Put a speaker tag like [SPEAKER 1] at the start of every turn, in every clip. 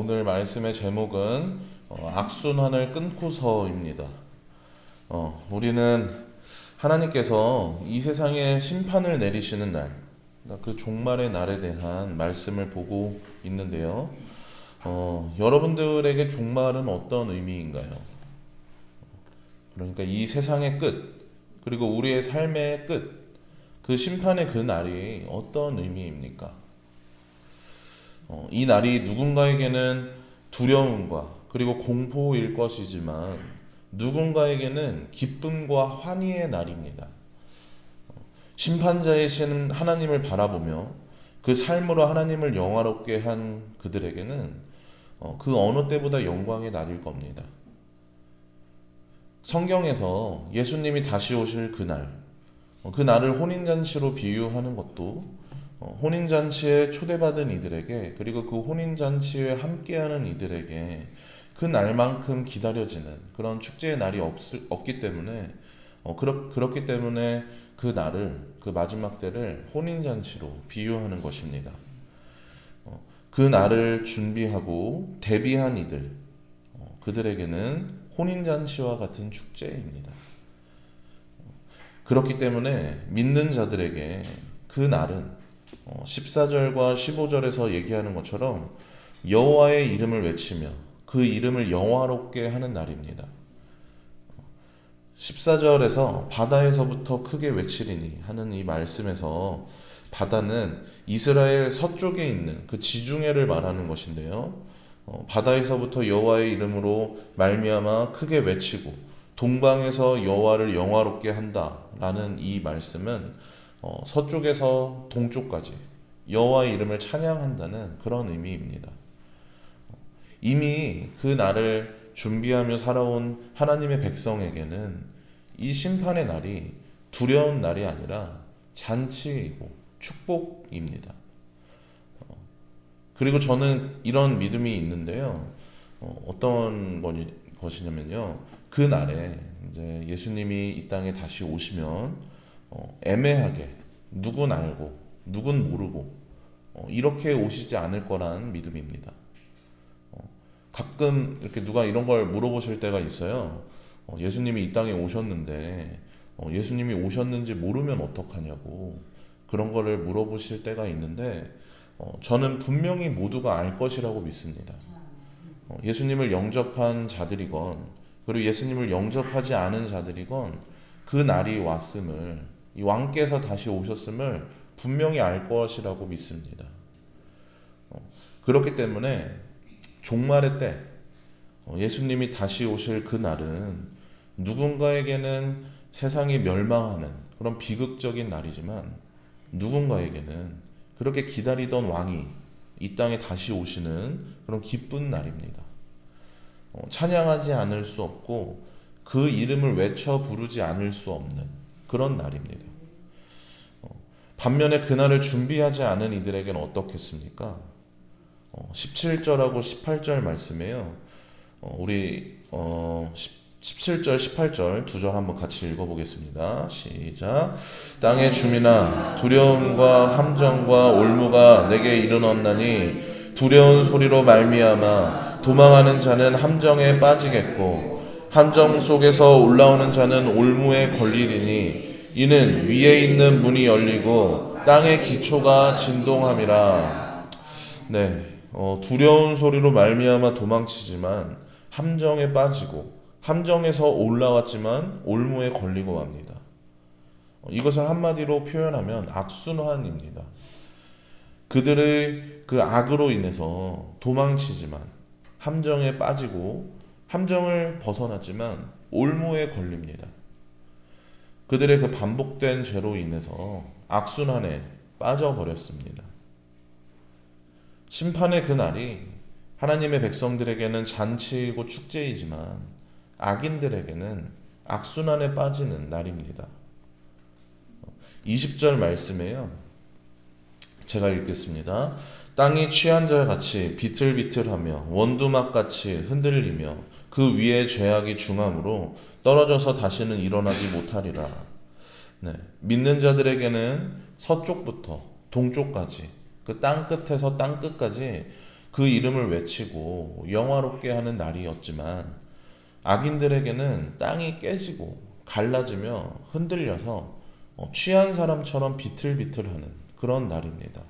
[SPEAKER 1] 오늘 말씀의 제목은 어, 악순환을 끊고서입니다. 어, 우리는 하나님께서 이 세상에 심판을 내리시는 날, 그러니까 그 종말의 날에 대한 말씀을 보고 있는데요. 어, 여러분들에게 종말은 어떤 의미인가요? 그러니까 이 세상의 끝, 그리고 우리의 삶의 끝, 그 심판의 그 날이 어떤 의미입니까? 어, 이 날이 누군가에게는 두려움과 그리고 공포일 것이지만 누군가에게는 기쁨과 환희의 날입니다. 어, 심판자이신 하나님을 바라보며 그 삶으로 하나님을 영화롭게 한 그들에게는 어, 그 어느 때보다 영광의 날일 겁니다. 성경에서 예수님이 다시 오실 그날, 어, 그 날을 혼인잔치로 비유하는 것도 어, 혼인잔치에 초대받은 이들에게 그리고 그 혼인잔치에 함께하는 이들에게 그 날만큼 기다려지는 그런 축제의 날이 없을, 없기 때문에 어, 그렇, 그렇기 때문에 그 날을 그 마지막 때를 혼인잔치로 비유하는 것입니다. 어, 그 날을 준비하고 대비한 이들 어, 그들에게는 혼인잔치와 같은 축제입니다. 어, 그렇기 때문에 믿는 자들에게 그 날은 14절과 15절에서 얘기하는 것처럼 여호와의 이름을 외치며 그 이름을 영화롭게 하는 날입니다. 14절에서 바다에서부터 크게 외치리니 하는 이 말씀에서 바다는 이스라엘 서쪽에 있는 그 지중해를 말하는 것인데요. 어, 바다에서부터 여호와의 이름으로 말미암아 크게 외치고 동방에서 여호와를 영화롭게 한다라는 이 말씀은 어, 서쪽에서 동쪽까지 여호와의 이름을 찬양한다는 그런 의미입니다. 이미 그 날을 준비하며 살아온 하나님의 백성에게는 이 심판의 날이 두려운 날이 아니라 잔치이고 축복입니다. 어, 그리고 저는 이런 믿음이 있는데요. 어, 떤 것이냐면요. 그 날에 이제 예수님이 이 땅에 다시 오시면 어, 애매하게 누군 알고 누군 모르고 어, 이렇게 오시지 않을 거라는 믿음입니다. 어, 가끔 이렇게 누가 이런 걸 물어보실 때가 있어요. 어, 예수님이 이 땅에 오셨는데 어, 예수님이 오셨는지 모르면 어떡하냐고 그런 거를 물어보실 때가 있는데 어, 저는 분명히 모두가 알 것이라고 믿습니다. 어, 예수님을 영접한 자들이건 그리고 예수님을 영접하지 않은 자들이건 그 날이 왔음을 이 왕께서 다시 오셨음을 분명히 알 것이라고 믿습니다. 어, 그렇기 때문에 종말의 때 어, 예수님이 다시 오실 그 날은 누군가에게는 세상이 멸망하는 그런 비극적인 날이지만 누군가에게는 그렇게 기다리던 왕이 이 땅에 다시 오시는 그런 기쁜 날입니다. 어, 찬양하지 않을 수 없고 그 이름을 외쳐 부르지 않을 수 없는 그런 날입니다. 어, 반면에 그날을 준비하지 않은 이들에게는 어떻겠습니까? 17절하고 어, 18절 말씀에요. 어, 우리 17절, 18절 두 절 한번 같이 읽어보겠습니다. 시작. 땅의 주민아, 두려움과 함정과 올무가 내게 이르렀나니 두려운 소리로 말미암아 도망하는 자는 함정에 빠지겠고 함정 속에서 올라오는 자는 올무에 걸리리니 이는 위에 있는 문이 열리고 땅의 기초가 진동함이라. 네, 어, 두려운 소리로 말미암아 도망치지만 함정에 빠지고 함정에서 올라왔지만 올무에 걸리고 맙니다. 어, 이것을 한마디로 표현하면 악순환입니다. 그들의 그 악으로 인해서 도망치지만 함정에 빠지고 함정을 벗어났지만 올무에 걸립니다. 그들의 그 반복된 죄로 인해서 악순환에 빠져버렸습니다. 심판의 그날이 하나님의 백성들에게는 잔치이고 축제이지만 악인들에게는 악순환에 빠지는 날입니다. 20절 말씀에요. 제가 읽겠습니다. 땅이 취한 자 같이 비틀비틀하며 원두막 같이 흔들리며 그 위에 죄악이 중함으로 떨어져서 다시는 일어나지 못하리라. 네. 믿는 자들에게는 서쪽부터 동쪽까지 그 땅 끝에서 땅 끝까지 그그 이름을 외치고 영화롭게 하는 날이었지만 악인들에게는 땅이 깨지고 갈라지며 흔들려서 어, 취한 사람처럼 비틀비틀하는 그런 날입니다.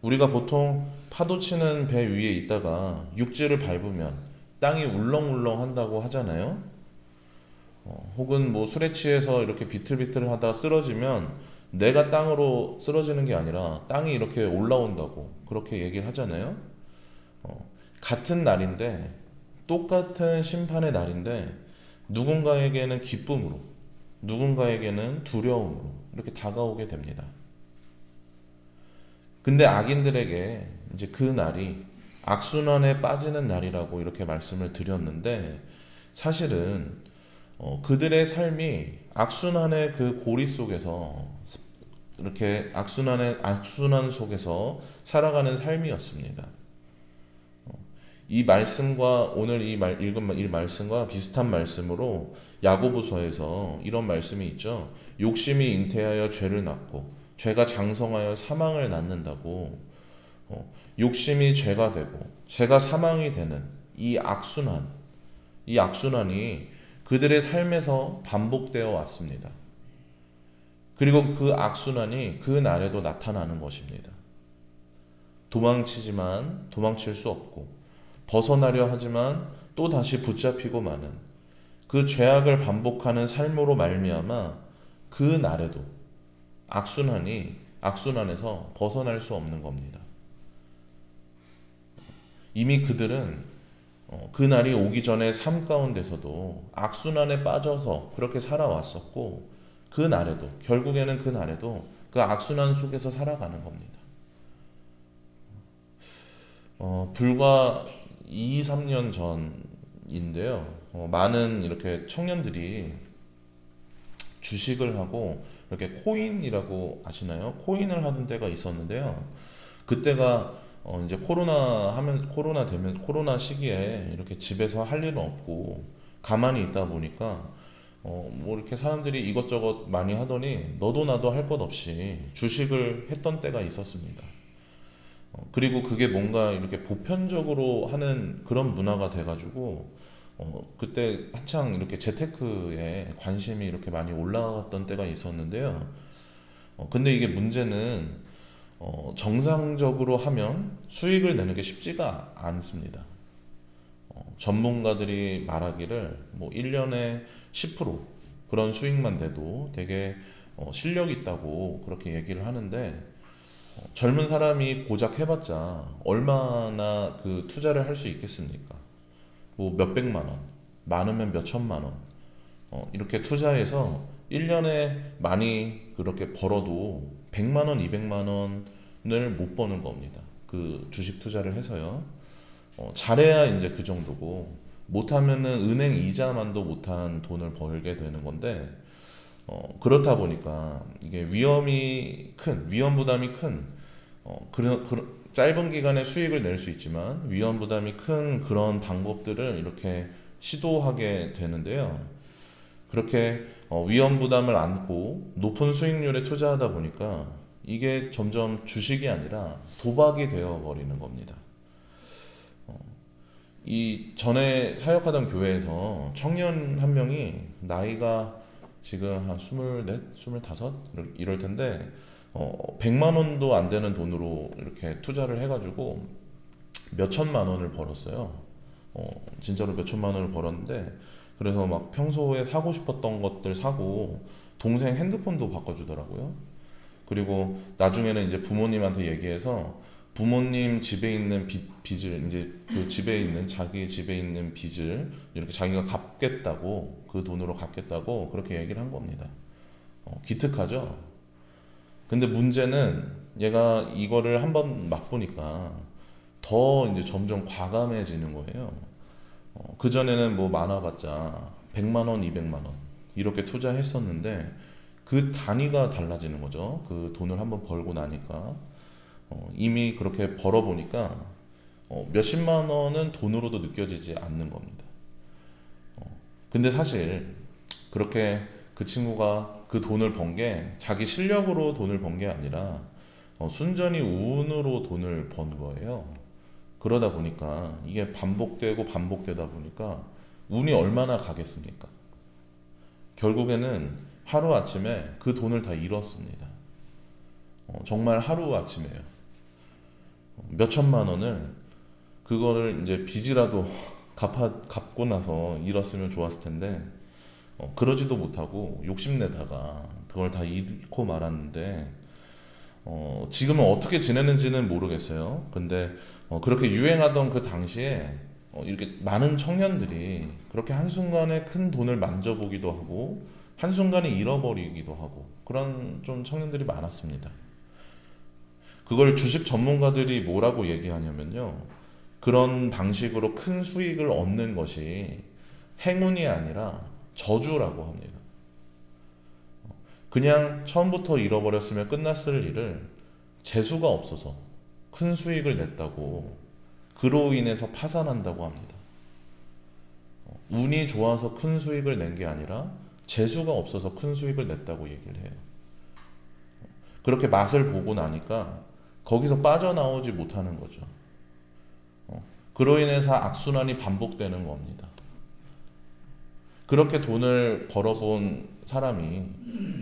[SPEAKER 1] 우리가 보통 파도 치는 배 위에 있다가 육지를 밟으면 땅이 울렁울렁 한다고 하잖아요. 어, 혹은 뭐 술에 취해서 이렇게 비틀비틀 하다 쓰러지면 내가 땅으로 쓰러지는 게 아니라 땅이 이렇게 올라온다고 그렇게 얘기를 하잖아요. 어, 같은 날인데 똑같은 심판의 날인데 누군가에게는 기쁨으로 누군가에게는 두려움으로 이렇게 다가오게 됩니다. 근데 악인들에게 이제 그 날이 악순환에 빠지는 날이라고 이렇게 말씀을 드렸는데 사실은 어, 그들의 삶이 악순환의 그 고리 속에서 이렇게 악순환의 악순환 속에서 살아가는 삶이었습니다. 어, 이 말씀과 오늘 이 말, 읽은 이 말씀과 비슷한 말씀으로 야고보서에서 이런 말씀이 있죠. 욕심이 잉태하여 죄를 낳고 죄가 장성하여 사망을 낳는다고 어, 욕심이 죄가 되고 죄가 사망이 되는 이 악순환 이 악순환이 그들의 삶에서 반복되어 왔습니다. 그리고 그 악순환이 그 날에도 나타나는 것입니다. 도망치지만 도망칠 수 없고 벗어나려 하지만 또 다시 붙잡히고 마는 그 죄악을 반복하는 삶으로 말미암아 그 날에도 악순환이 악순환에서 벗어날 수 없는 겁니다. 이미 그들은 어, 그 날이 오기 전에 삶 가운데서도 악순환에 빠져서 그렇게 살아왔었고 그 날에도 결국에는 그 날에도 그 악순환 속에서 살아가는 겁니다. 어, 불과 2, 3년 전인데요. 어, 많은 이렇게 청년들이 주식을 하고 이렇게 코인이라고 아시나요? 코인을 하던 때가 있었는데요. 그때가 어 이제 코로나 하면 코로나 되면 코로나 시기에 이렇게 집에서 할 일은 없고 가만히 있다 보니까 어 뭐 이렇게 사람들이 이것저것 많이 하더니 너도 나도 할 것 없이 주식을 했던 때가 있었습니다. 어 그리고 그게 뭔가 이렇게 보편적으로 하는 그런 문화가 돼가지고 어 그때 한창 이렇게 재테크에 관심이 이렇게 많이 올라갔던 때가 있었는데요. 어 근데 이게 문제는 어, 정상적으로 하면 수익을 내는 게 쉽지가 않습니다. 어, 전문가들이 말하기를 뭐 1년에 10% 그런 수익만 내도 되게 어, 실력 있다고 그렇게 얘기를 하는데 어, 젊은 사람이 고작 해봤자 얼마나 그 투자를 할 수 있겠습니까? 뭐 몇백만 원, 많으면 몇천만 원, 어, 이렇게 투자해서 1년에 많이 그렇게 벌어도 100만 원, 200만 원을 못 버는 겁니다. 그 주식 투자를 해서요. 어, 잘해야 이제 그 정도고 못하면은 은행 이자만도 못한 돈을 벌게 되는 건데 어, 그렇다 보니까 이게 위험이 큰 위험 부담이 큰 어, 그런, 그런 짧은 기간에 수익을 낼 수 있지만 위험 부담이 큰 그런 방법들을 이렇게 시도하게 되는데요. 그렇게 어, 위험 부담을 안고 높은 수익률에 투자하다 보니까 이게 점점 주식이 아니라 도박이 되어 버리는 겁니다. 어, 이 전에 사역하던 교회에서 청년 한 명이 나이가 지금 한 24, 25 이럴 텐데 어, 100만 원도 안 되는 돈으로 이렇게 투자를 해가지고 몇 천만 원을 벌었어요. 어, 진짜로 몇 천만 원을 벌었는데 그래서 막 평소에 사고 싶었던 것들 사고 동생 핸드폰도 바꿔주더라고요. 그리고 나중에는 이제 부모님한테 얘기해서 부모님 집에 있는 빚, 빚을 이제 그 집에 있는 자기 집에 있는 빚을 이렇게 자기가 갚겠다고 그 돈으로 갚겠다고 그렇게 얘기를 한 겁니다. 어, 기특하죠. 근데 문제는 얘가 이거를 한번 맛보니까 더 이제 점점 과감해지는 거예요. 어, 그 전에는 뭐 많아봤자 100만 원, 200만 원 이렇게 투자했었는데 그 단위가 달라지는 거죠. 그 돈을 한번 벌고 나니까 어, 이미 그렇게 벌어 보니까 어, 몇십만 원은 돈으로도 느껴지지 않는 겁니다. 어, 근데 사실 그렇게 그 친구가 그 돈을 번 게 자기 실력으로 돈을 번 게 아니라 어, 순전히 운으로 돈을 번 거예요. 그러다 보니까 이게 반복되고 반복되다 보니까 운이 얼마나 가겠습니까? 결국에는 하루 아침에 그 돈을 다 잃었습니다. 어, 정말 하루 아침에요. 몇 천만 원을 그거를 이제 빚이라도 갚아 갚고 나서 잃었으면 좋았을 텐데 어, 그러지도 못하고 욕심내다가 그걸 다 잃고 말았는데 어, 지금은 어떻게 지내는지는 모르겠어요. 근데 어, 그렇게 유행하던 그 당시에 어, 이렇게 많은 청년들이 그렇게 한순간에 큰 돈을 만져보기도 하고 한순간에 잃어버리기도 하고 그런 좀 청년들이 많았습니다. 그걸 주식 전문가들이 뭐라고 얘기하냐면요. 그런 방식으로 큰 수익을 얻는 것이 행운이 아니라 저주라고 합니다. 그냥 처음부터 잃어버렸으면 끝났을 일을 재수가 없어서 큰 수익을 냈다고 그로 인해서 파산한다고 합니다. 운이 좋아서 큰 수익을 낸 게 아니라 재수가 없어서 큰 수익을 냈다고 얘기를 해요. 그렇게 맛을 보고 나니까 거기서 빠져나오지 못하는 거죠. 어, 그로 인해서 악순환이 반복되는 겁니다. 그렇게 돈을 벌어본 사람이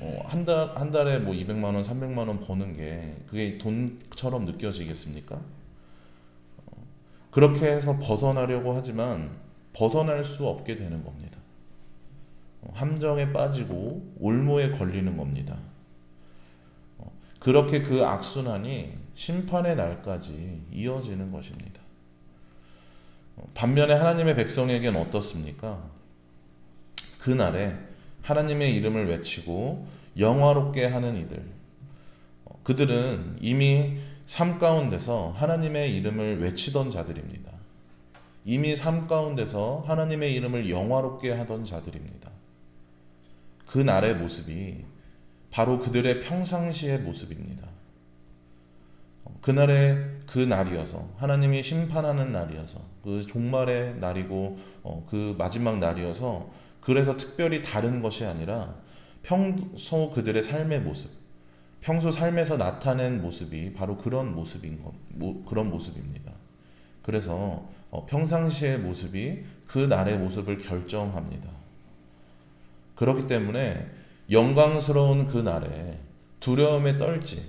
[SPEAKER 1] 어, 한 달, 한 달에 뭐 200만 원, 300만 원 버는 게 그게 돈처럼 느껴지겠습니까? 어, 그렇게 해서 벗어나려고 하지만 벗어날 수 없게 되는 겁니다. 어, 함정에 빠지고 올무에 걸리는 겁니다. 어, 그렇게 그 악순환이 심판의 날까지 이어지는 것입니다. 어, 반면에 하나님의 백성에겐 어떻습니까? 그날에 하나님의 이름을 외치고 영화롭게 하는 이들. 어, 그들은 이미 삶 가운데서 하나님의 이름을 외치던 자들입니다. 이미 삶 가운데서 하나님의 이름을 영화롭게 하던 자들입니다. 그 날의 모습이 바로 그들의 평상시의 모습입니다. 어, 그날의 그 날이어서 하나님이 심판하는 날이어서 그 종말의 날이고 어, 그 마지막 날이어서 그래서 특별히 다른 것이 아니라 평소 그들의 삶의 모습, 평소 삶에서 나타낸 모습이 바로 그런 모습인 것, 모, 그런 모습입니다. 그래서 어, 평상시의 모습이 그 날의 모습을 결정합니다. 그렇기 때문에 영광스러운 그 날에 두려움에 떨지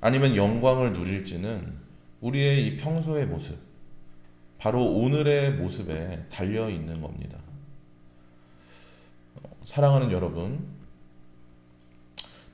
[SPEAKER 1] 아니면 영광을 누릴지는 우리의 이 평소의 모습, 바로 오늘의 모습에 달려 있는 겁니다. 사랑하는 여러분,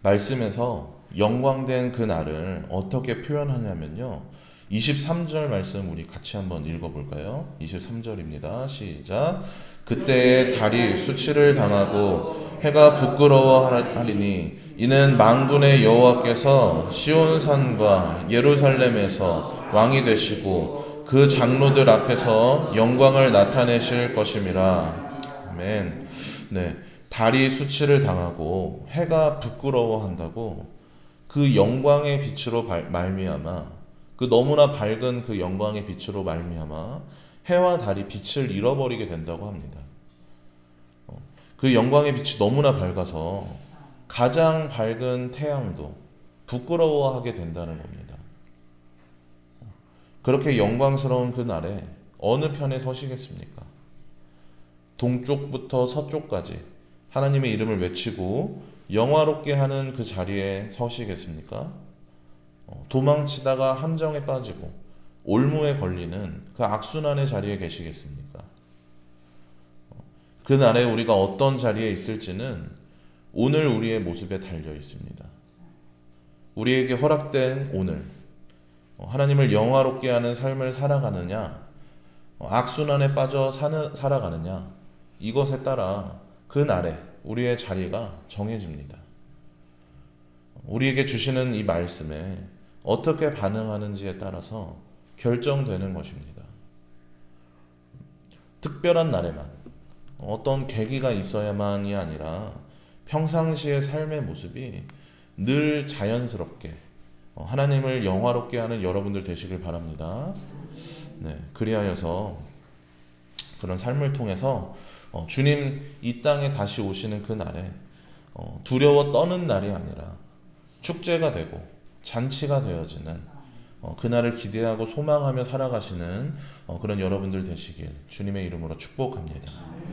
[SPEAKER 1] 말씀에서 영광된 그 날을 어떻게 표현하냐면요. 23절 말씀 우리 같이 한번 읽어볼까요? 23절입니다. 시작. 그때에 달이 수치를 당하고 해가 부끄러워하리니 이는 망군의 여호와께서 시온산과 예루살렘에서 왕이 되시고 그 장로들 앞에서 영광을 나타내실 것임이라. 아멘. 네. 달이 수치를 당하고 해가 부끄러워한다고 그 영광의 빛으로 발- 말미암아 그 너무나 밝은 그 영광의 빛으로 말미암아 해와 달이 빛을 잃어버리게 된다고 합니다. 어, 그 영광의 빛이 너무나 밝아서 가장 밝은 태양도 부끄러워하게 된다는 겁니다. 그렇게 영광스러운 그 날에 어느 편에 서시겠습니까? 동쪽부터 서쪽까지 하나님의 이름을 외치고 영화롭게 하는 그 자리에 서시겠습니까? 어, 도망치다가 함정에 빠지고 올무에 걸리는 그 악순환의 자리에 계시겠습니까? 어, 그 날에 우리가 어떤 자리에 있을지는 오늘 우리의 모습에 달려 있습니다. 우리에게 허락된 오늘, 어, 하나님을 영화롭게 하는 삶을 살아가느냐, 어, 악순환에 빠져 사는, 살아가느냐, 이것에 따라 그 날에 우리의 자리가 정해집니다. 우리에게 주시는 이 말씀에 어떻게 반응하는지에 따라서 결정되는 것입니다. 특별한 날에만 어떤 계기가 있어야만이 아니라 평상시의 삶의 모습이 늘 자연스럽게 어, 하나님을 영화롭게 하는 여러분들 되시길 바랍니다. 네, 그리하여서 그런 삶을 통해서 어, 주님 이 땅에 다시 오시는 그 날에 어, 두려워 떠는 날이 아니라 축제가 되고 잔치가 되어지는 어, 그날을 기대하고 소망하며 살아가시는 어, 그런 여러분들 되시길 주님의 이름으로 축복합니다.